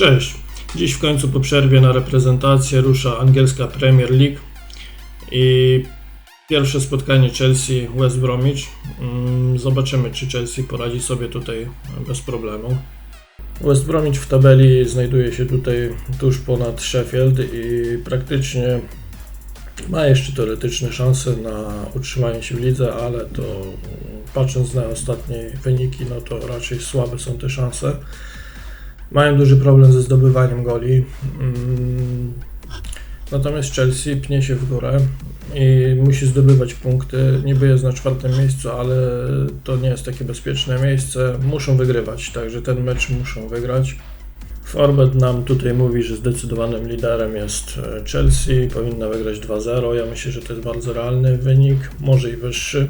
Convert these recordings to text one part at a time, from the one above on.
Cześć. Dziś w końcu po przerwie na reprezentację rusza angielska Premier League i pierwsze spotkanie Chelsea West Bromwich. Mm, Zobaczymy, czy Chelsea poradzi sobie tutaj bez problemu. West Bromwich w tabeli znajduje się tutaj tuż ponad Sheffield i praktycznie ma jeszcze teoretyczne szanse na utrzymanie się w lidze, ale to mm, patrząc na ostatnie wyniki, no to raczej słabe są te szanse. Mają duży problem ze zdobywaniem goli. Mm, Natomiast Chelsea pnie się w górę i musi zdobywać punkty. Niby jest na czwartym miejscu, ale to nie jest takie bezpieczne miejsce. Muszą wygrywać, także ten mecz muszą wygrać. Forbet nam tutaj mówi, że zdecydowanym liderem jest e, Chelsea, powinna wygrać 2-0. Ja myślę, że to jest bardzo realny wynik, może i wyższy.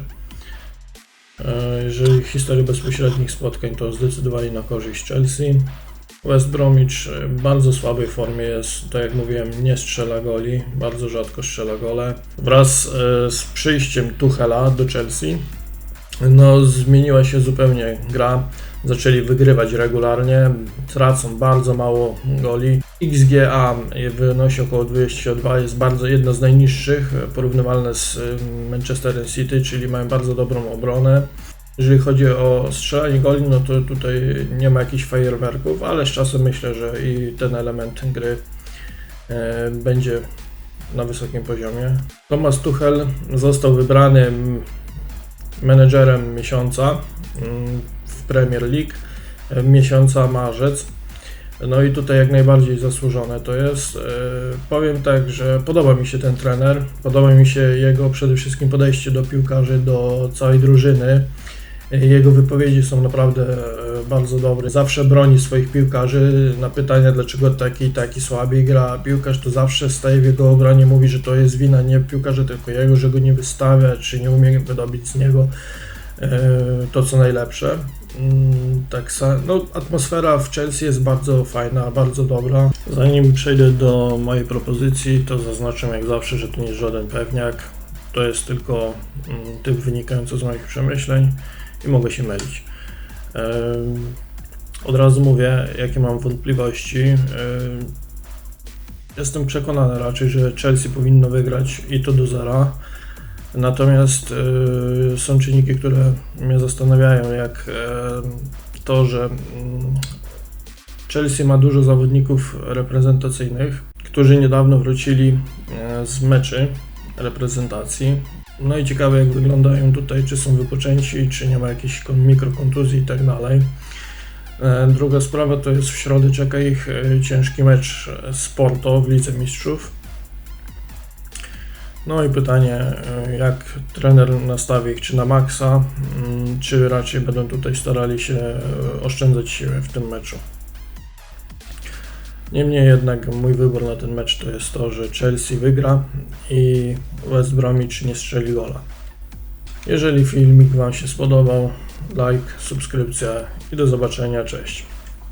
E, Jeżeli historię bezpośrednich spotkań, to zdecydowanie na korzyść Chelsea. West Bromwich w bardzo słabej formie jest, tak jak mówiłem, nie strzela goli, bardzo rzadko strzela gole. Wraz e, z przyjściem Tuchela do Chelsea, no zmieniła się zupełnie gra. Zaczęli wygrywać regularnie, tracą bardzo mało goli. XGA wynosi około 202, jest bardzo jedno z najniższych, porównywalne z e, Manchesterem City, czyli mają bardzo dobrą obronę. Jeżeli chodzi o strzelanie goli, no to tutaj nie ma jakichś fajerwerków, ale z czasem myślę, że i ten element gry e, będzie na wysokim poziomie. Thomas Tuchel został wybrany menedżerem miesiąca w Premier League, e, miesiąca marzec. No i tutaj jak najbardziej zasłużone to jest. E, Powiem tak, że podoba mi się ten trener, podoba mi się jego przede wszystkim podejście do piłkarzy, do całej drużyny. Jego wypowiedzi są naprawdę e, bardzo dobre. Zawsze broni swoich piłkarzy. Na pytania, dlaczego taki taki słabiej gra piłkarz, to zawsze staje w jego obronie, mówi, że to jest wina nie piłkarza, tylko jego, że go nie wystawia, czy nie umie wydobyć z niego e, to, co najlepsze. Mm, Tak, no, atmosfera w Chelsea jest bardzo fajna, bardzo dobra. Zanim przejdę do mojej propozycji, to zaznaczę jak zawsze, że to nie jest żaden pewniak. To jest tylko mm, typ wynikający z moich przemyśleń i mogę się mylić. Od razu mówię, jakie mam wątpliwości. Em, Jestem przekonany raczej, że Chelsea powinno wygrać i to do zera. Natomiast y, są czynniki, które mnie zastanawiają, jak to, że mm, Chelsea ma dużo zawodników reprezentacyjnych, którzy niedawno wrócili e, z meczy reprezentacji. No i ciekawe jak wyglądają tutaj, czy są wypoczęci, czy nie ma jakichś kon- mikrokontuzji i tak dalej. E, Druga sprawa to jest w środę czeka ich e, ciężki mecz z Porto w Lidze Mistrzów. No i pytanie, e, jak trener nastawi ich, czy na maksa, mm, czy raczej będą tutaj starali się oszczędzać siły w tym meczu. Niemniej jednak mój wybór na ten mecz to jest to, że Chelsea wygra i West Bromwich nie strzeli gola. Jeżeli filmik Wam się spodobał, like, subskrypcja i do zobaczenia, cześć.